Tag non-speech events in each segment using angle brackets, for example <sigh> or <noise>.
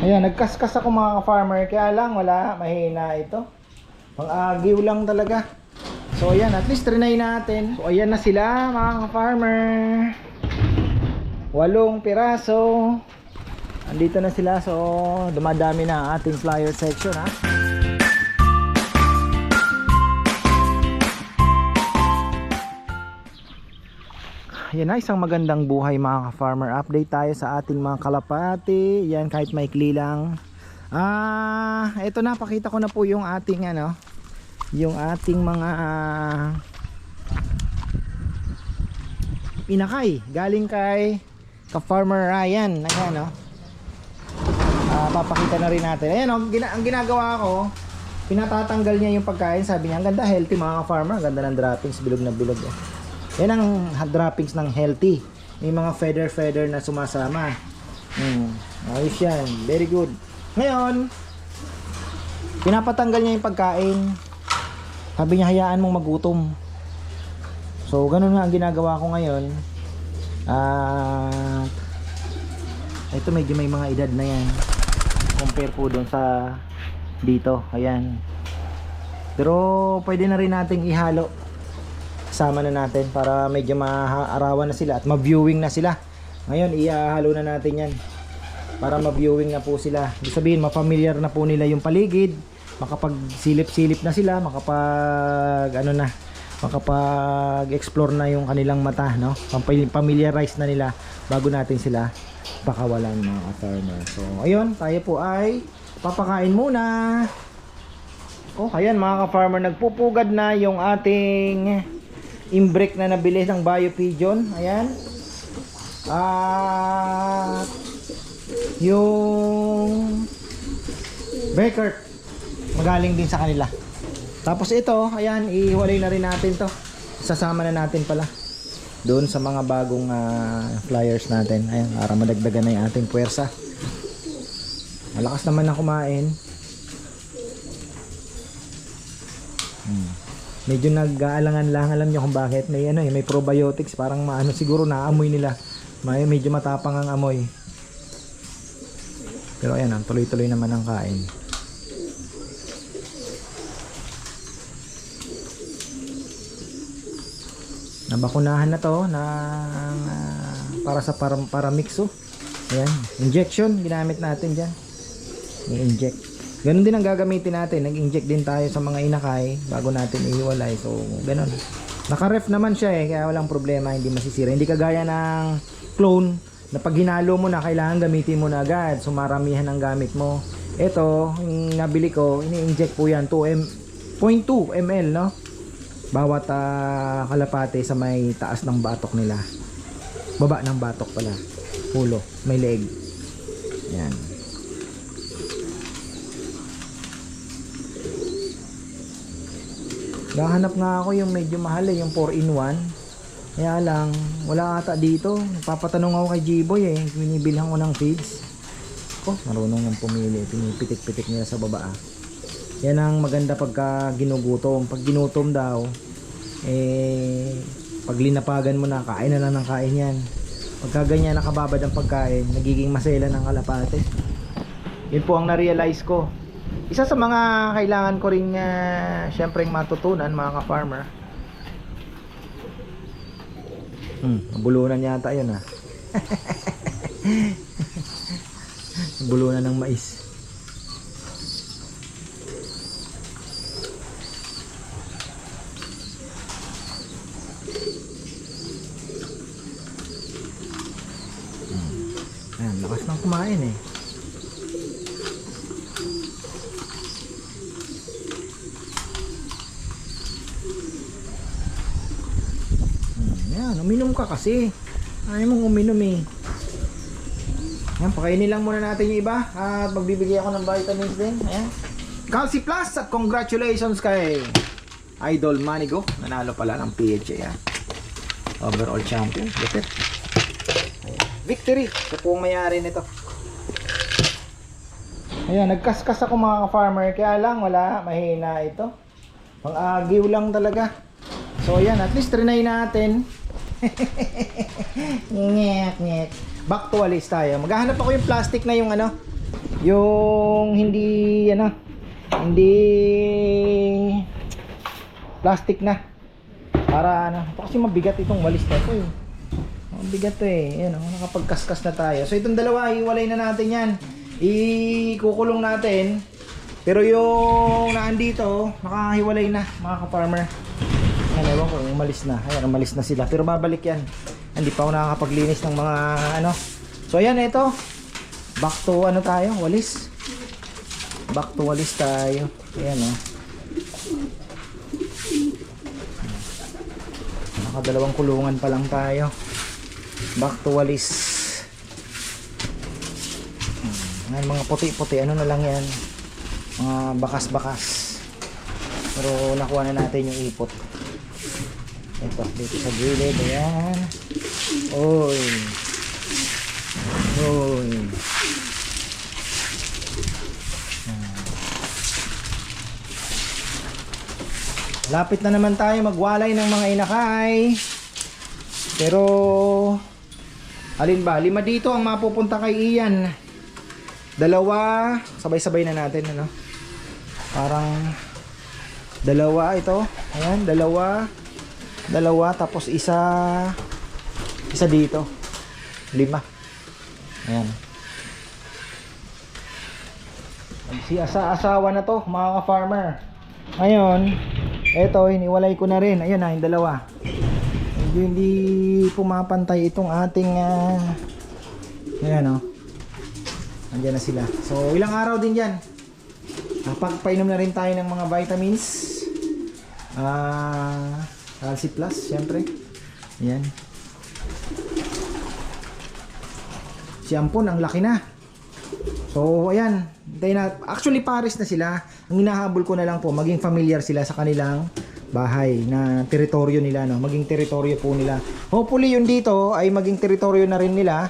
Ayan, nagkaskas ako mga ka-farmer. Kaya lang, wala. Mahina ito. Pang-agiw lang talaga. So, ayan. At least trinay natin. So, ayan na sila mga ka-farmer. Walong piraso. Andito na sila. So, dumadami na ating flyer section ha. Yan na, isang magandang buhay mga ka-farmer. Update tayo sa ating mga kalapati. Yan, kahit maikli lang. Ah, ito na, pakita ko na po yung ating ano, yung ating mga ah, inakay. Galing kay ka-farmer Ryan. Ayan, no? Ah, papakita na rin natin. Ayan, oh, gina- ang ginagawa ko, pinatatanggal niya yung pagkain. Sabi niya, ang ganda, healthy mga ka-farmer. Ganda ng droppings, bilog na bilog. Oh. Yan ang droppings ng healthy. May mga feather-feather na sumasama. Hmm. Ayos yan. Very good. Ngayon, pinapatanggal niya yung pagkain. Sabi niya, hayaan mong magutom. So, ganun nga ang ginagawa ko ngayon. Ah, ito medyo may mga edad na yan. Compare po doon sa dito. Ayan. Pero pwede na rin nating ihalo sama na natin para medyo maaarawan na sila at ma-viewing na sila. Ngayon, ihalo na natin yan para ma-viewing na po sila. Ibig sabihin, ma-familiar na po nila yung paligid, makapag-silip-silip na sila, makapag ano na, makapag-explore na yung kanilang mata, no? Familiarize na nila bago natin sila pakawalan mga ka-farmer. So, ayun, tayo po ay papakain muna. Oh, ayan mga ka-farmer, nagpupugad na yung ating imbrek na nabili ng Bio Pigeon. Ayan. At yung Beckert magaling din sa kanila. Tapos ito, ayan, ihiwalay na rin natin to. Sasama na natin pala doon sa mga bagong ah, flyers natin. Ayan, para madagdagan na yung ating puwersa. Malakas naman na kumain. Medyo nag-aalangan lang alam nyo kung bakit may ano eh, may probiotics parang maano siguro naamoy nila. May medyo matapang ang amoy. Pero ayan, ang tuloy-tuloy naman ang kain. Nabakunahan na to ng ah, para sa para, para mixo. Ayan, injection ginamit natin diyan. I-inject. Ganun din ang gagamitin natin. Nag-inject din tayo sa mga inakay bago natin ihiwalay. So, ganun. Naka-ref naman siya eh, kaya walang problema, hindi masisira. Hindi kagaya ng clone na pag hinalo mo na, kailangan gamitin mo na agad. So, maramihan ang gamit mo. Ito, yung nabili ko, ini-inject po yan, 2 m 0.2 ml, no? Bawat ah, kalapate sa may taas ng batok nila. Baba ng batok pala. Pulo, may leg. Yan. Nahanap nga ako yung medyo mahal eh, yung 4 in 1. Kaya lang, wala ata dito. Papatanong ako kay G-Boy eh, binibilhan ko ng feeds. Ko, marunong nang pumili, pinipitik-pitik niya sa baba ah. Yan ang maganda pagka ginugutom. Pag ginutom daw, eh, pag linapagan mo na, kain na lang ng kain yan. Pagka ganyan nakababad ang pagkain, nagiging masela ng kalapate. Yun po ang na-realize ko. Isa sa mga kailangan ko rin uh, syempre matutunan mga ka-farmer. Hmm, bulunan yata yun ah. <laughs> bulunan ng mais. Hmm. Ayan, lakas ng kumain eh. Hmm, Yan, uminom ka kasi. Ayaw mong uminom eh. Yan, pakainin lang muna natin yung iba. At magbibigay ako ng vitamins din. Ayan. Calci Plus at congratulations kay Idol Manigo. Nanalo pala ng PHA. Yan. Overall champion. Get it. Ayan. Victory. Ito po mayari nito. Ayan, nagkaskas ako mga farmer Kaya lang, wala. Mahina ito. Pang-agiw lang talaga. So ayan, at least trinay natin. <laughs> Ngek, ngek. Back to walis tayo. Maghahanap ako yung plastic na yung ano, yung hindi ano hindi plastic na. Para ano kasi mabigat itong walis na ito eh. Mabigat to eh. Yan oh, nakapagkaskas na tayo. So itong dalawa iwalay na natin yan. Ikukulong natin. Pero yung naandito nakahiwalay na mga ka-farmer yan ewan ko umalis na. Ayan umalis na sila. Pero babalik yan. Hindi pa ako nakakapaglinis ng mga ano. So ayan ito back to ano tayo? Walis? Back to walis tayo. Ayan oh. Nakadalawang kulungan pa lang tayo. Back to walis. Hmm. Ayan, mga puti-puti. Ano na lang yan? Mga bakas-bakas. Pero nakuha na natin yung ipot ito dito sa gilid ayan oy oy Lapit na naman tayo magwalay ng mga inakay. Pero alin ba? Lima dito ang mapupunta kay Ian. Dalawa, sabay-sabay na natin ano. Parang dalawa ito. Ayan, dalawa. Dalawa tapos isa isa dito. Lima. Ayan. Si asa-asawa na to, mga ka-farmer. Ngayon, eto, hiniwalay ko na rin. Ayun na, yung dalawa. Medyo hindi pumapantay itong ating uh, ayan o. Andiyan na sila. So, ilang araw din yan. Pagpainom na rin tayo ng mga vitamins. Ah, Calci Plus, syempre. Ayan. Si Ampon, ang laki na. So, ayan. Hintayin na. Actually, pares na sila. Ang hinahabol ko na lang po, maging familiar sila sa kanilang bahay na teritoryo nila. No? Maging teritoryo po nila. Hopefully, yun dito ay maging teritoryo na rin nila.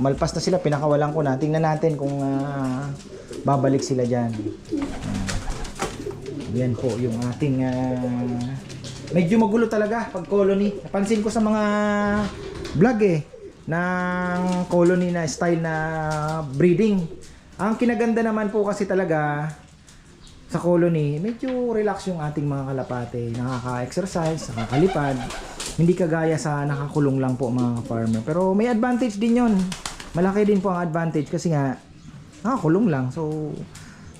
Malpas na sila, pinakawalan ko na. Tingnan natin kung ah, babalik sila dyan. Ah, yan po yung ating... ah, medyo magulo talaga pag colony. Napansin ko sa mga vlog eh ng colony na style na breeding. Ang kinaganda naman po kasi talaga sa colony, medyo relax yung ating mga kalapate. Nakaka-exercise, nakakalipad. Hindi kagaya sa nakakulong lang po mga farmer. Pero may advantage din yon. Malaki din po ang advantage kasi nga nakakulong lang. So,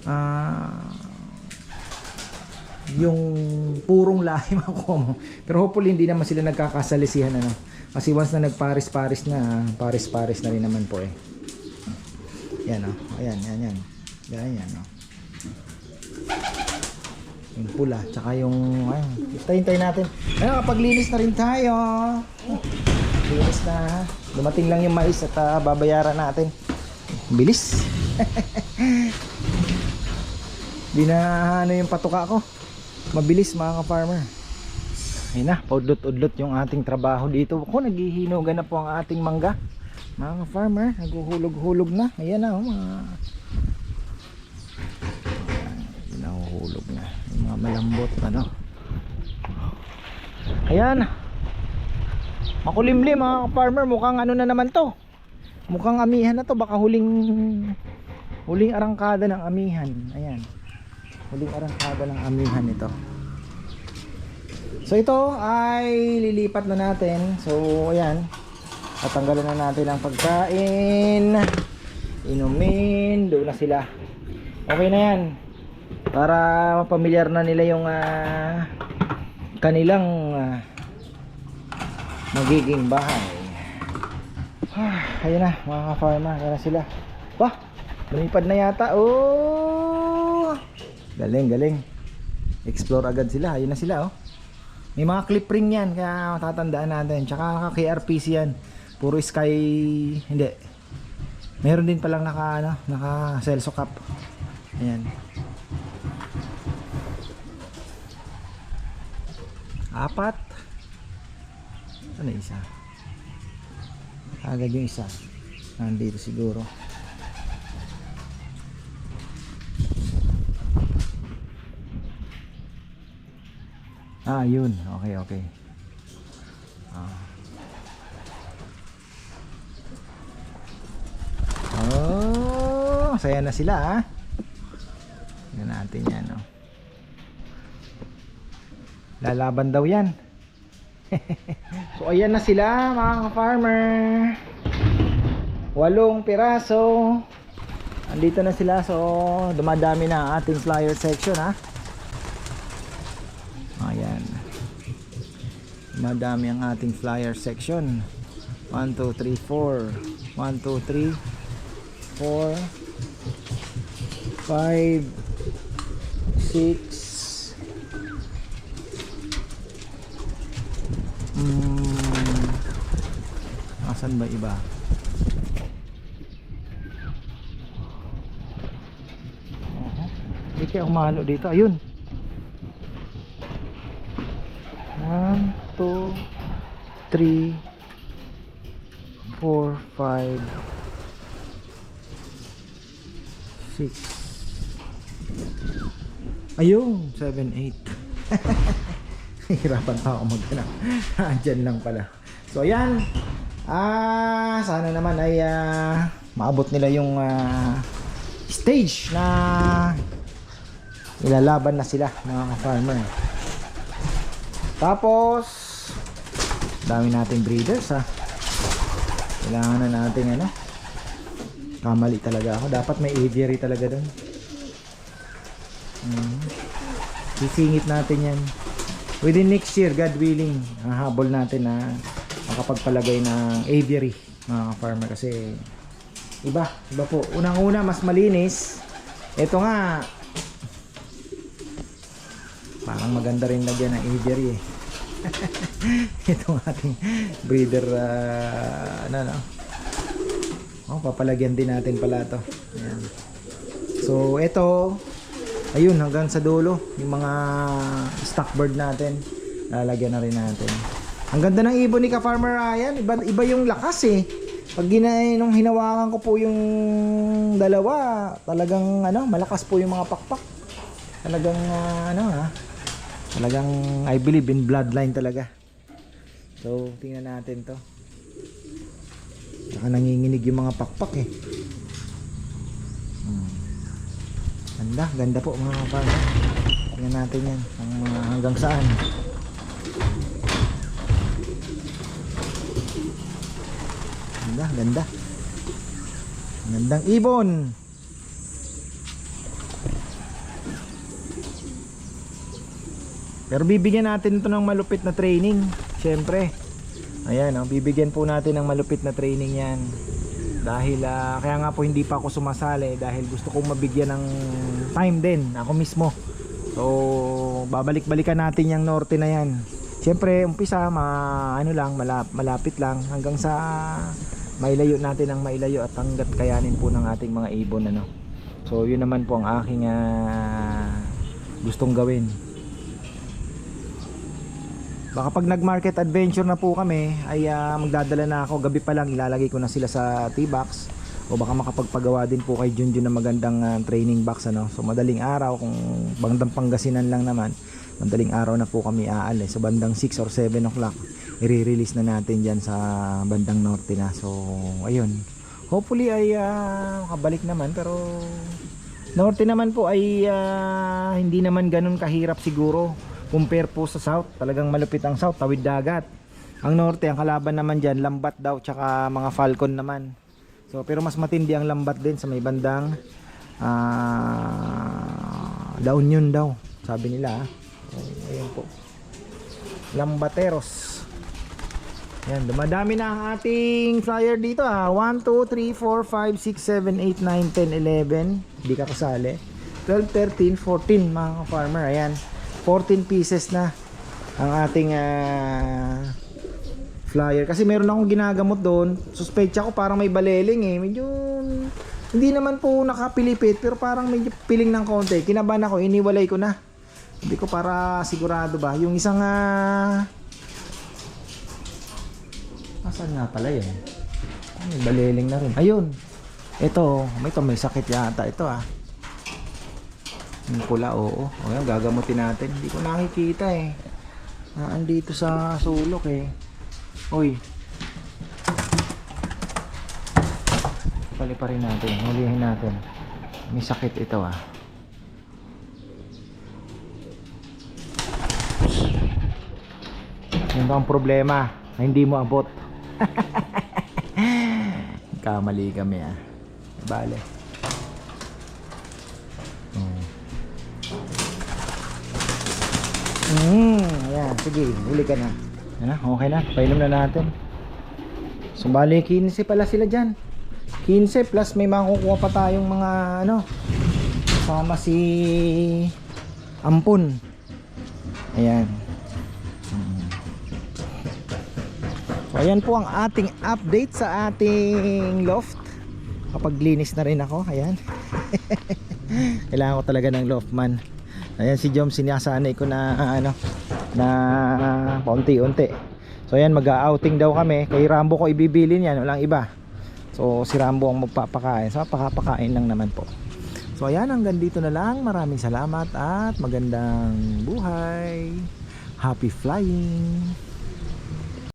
ah yung purong lahi <laughs> makuha mo. Pero hopefully hindi naman sila nagkakasalisihan ano. Kasi once na nagparis-paris na, paris-paris na rin naman po eh. Yan oh. Ayan, yan, yan. Yan, yan oh. Yung pula, tsaka yung, ayun, hintay natin. Ayun, kapaglinis na rin tayo. Linis na. Dumating lang yung mais at ah, babayaran natin. Bilis. <laughs> Di na ano yung patuka ko. Mabilis mga ka-farmer. Ayun na, paudlot-udlot yung ating trabaho dito. Ako, naghihinugan na po ang ating mangga. Mga ka-farmer, naguhulog-hulog na. Ayan na, oh, mga... Ayan, nahuhulog na. Yung mga malambot, ano. Ayan. Makulimlim mga ka-farmer. Mukhang ano na naman to. Mukhang amihan na to. Baka huling... Huling arangkada ng amihan. Ayan. Huling arangkada ng amihan ito. So ito ay lilipat na natin. So ayan. Tatanggalan na natin ang pagkain. Inumin. Doon na sila. Okay na yan. Para mapamilyar na nila yung ah, kanilang ah, magiging bahay. Ah, ayun na mga ka-farmer. Ayan na sila. Wah! Lumipad na yata. Oh! Galing, galing. Explore agad sila. Ayun na sila oh. May mga clip ring yan kaya tatandaan natin. Tsaka naka KRPC yan. Puro sky hindi. Meron din palang naka ano, naka Celso Cup. Ayan. Apat. Ano isa? Agad yung isa. Nandito siguro. Ah, yun. Okay, okay. Ah. Oh. saya na sila ha. Tingnan natin yan, oh. Lalaban daw yan. <laughs> so ayan na sila mga farmer Walong piraso. Andito na sila so dumadami na ang ating flyer section ha. Ayan. Dumadami ang ating flyer section. 1 2 3 4 1 2 3 4 5 6 Hmm. Asan ba iba? Hindi kaya umalo dito. Ayun. 1, 2, 3, 4, 5, 6. Ayun, 7, 8. <laughs> Hirapan pa ako maghanap. <laughs> Diyan lang pala. So ayan. Ah, sana naman ay ah, maabot nila yung ah, stage na ilalaban na sila mga farmer. Tapos dami nating breeders ha. Kailangan na nating ano. Kamali talaga ako. Dapat may aviary talaga doon. Hmm. Sisingit natin yan. Within next year, God willing, hahabol natin na makapagpalagay ng aviary mga farmer kasi iba, iba po. Unang-una mas malinis. Ito nga parang maganda rin lagyan ng aviary eh. <laughs> Itong ating breeder uh, ano no. Oh, papalagyan din natin pala to. Ayan. So, ito ayun hanggang sa dulo yung mga stock bird natin lalagyan na rin natin ang ganda ng ibon ni ka farmer Ryan iba, iba yung lakas eh pag gina, nung hinawakan ko po yung dalawa talagang ano malakas po yung mga pakpak talagang ah, ano ha talagang I believe in bloodline talaga so tingnan natin to saka nanginginig yung mga pakpak eh Ganda, ganda po mga kapatid. Tingnan natin yan. Ang mga hanggang saan. Ganda, ganda. Gandang ibon. Pero bibigyan natin ito ng malupit na training. Siyempre. Ayan, oh, bibigyan po natin ng malupit na training yan. Dahil ah, kaya nga po hindi pa ako sumasali dahil gusto kong mabigyan ng time din ako mismo. So babalik-balikan natin yung norte na yan. Syempre umpisa ma, ano lang malap, malapit lang. Hanggang sa mailayo natin ang mailayo at hanggat kayanin po ng ating mga ibon ano. So yun naman po ang aking ah, gustong gawin Baka pag nag-market adventure na po kami ay ah, magdadala na ako gabi pa lang ilalagay ko na sila sa T-box o baka makapagpagawa din po kay Junjun na magandang ah, training box ano. So madaling araw kung bandang Pangasinan lang naman, madaling araw na po kami aalis. So bandang 6 or 7 o'clock i-release na natin diyan sa bandang norte na. So ayun. Hopefully ay ah, makabalik naman pero norte naman po ay ah, hindi naman ganun kahirap siguro compare po sa south talagang malupit ang south tawid dagat. Ang norte ang kalaban naman dyan lambat daw tsaka mga falcon naman. So pero mas matindi ang lambat din sa may bandang ah La Union daw sabi nila ah. so, ayun po. Lambateros. Yan dumadami na ang ating flyer dito ah. 1, 2, 3, 4, 5, 6, 7, 8, 9, 10, 11 hindi ka kasali. 12, 13, 14 mga farmer. Ayan 14 pieces na ang ating ah, flyer. Kasi meron akong ginagamot doon. Suspecha ko parang may baleling eh. Medyo hindi naman po nakapilipit pero parang medyo piling ng konti. Kinabahan ako iniwalay ko na. Hindi ko para sigurado ba. Yung isang ah asan nga pala yun Ah, may baleling na rin. Ayun. Ito may ito may sakit yata ito ah yung pula, oo. O yan, gagamutin natin. Hindi ko nakikita eh. Naandito sa sulok eh. Uy. Pali pa rin natin. Hulihin natin. May sakit ito ah. Yun ang problema na hindi mo abot? <laughs> Kamali kami ah. Bale. Mm, ayan, sige, huli ka na. Ano, okay na, painom na natin. So, bali, 15 pala sila dyan. 15 plus may makukuha pa tayong mga ano, kasama si Ampun. Ayan. Mm. So, ayan po ang ating update sa ating loft. Kapag linis na rin ako, ayan. <laughs> Kailangan ko talaga ng loft man. Ayan si Jom sinasanay ko na ano na paunti-unti. So ayan mag-outing daw kami. Kay Rambo ko ibibili niyan, walang iba. So si Rambo ang magpapakain. So pakapakain lang naman po. So ayan hanggang dito na lang. Maraming salamat at magandang buhay. Happy flying.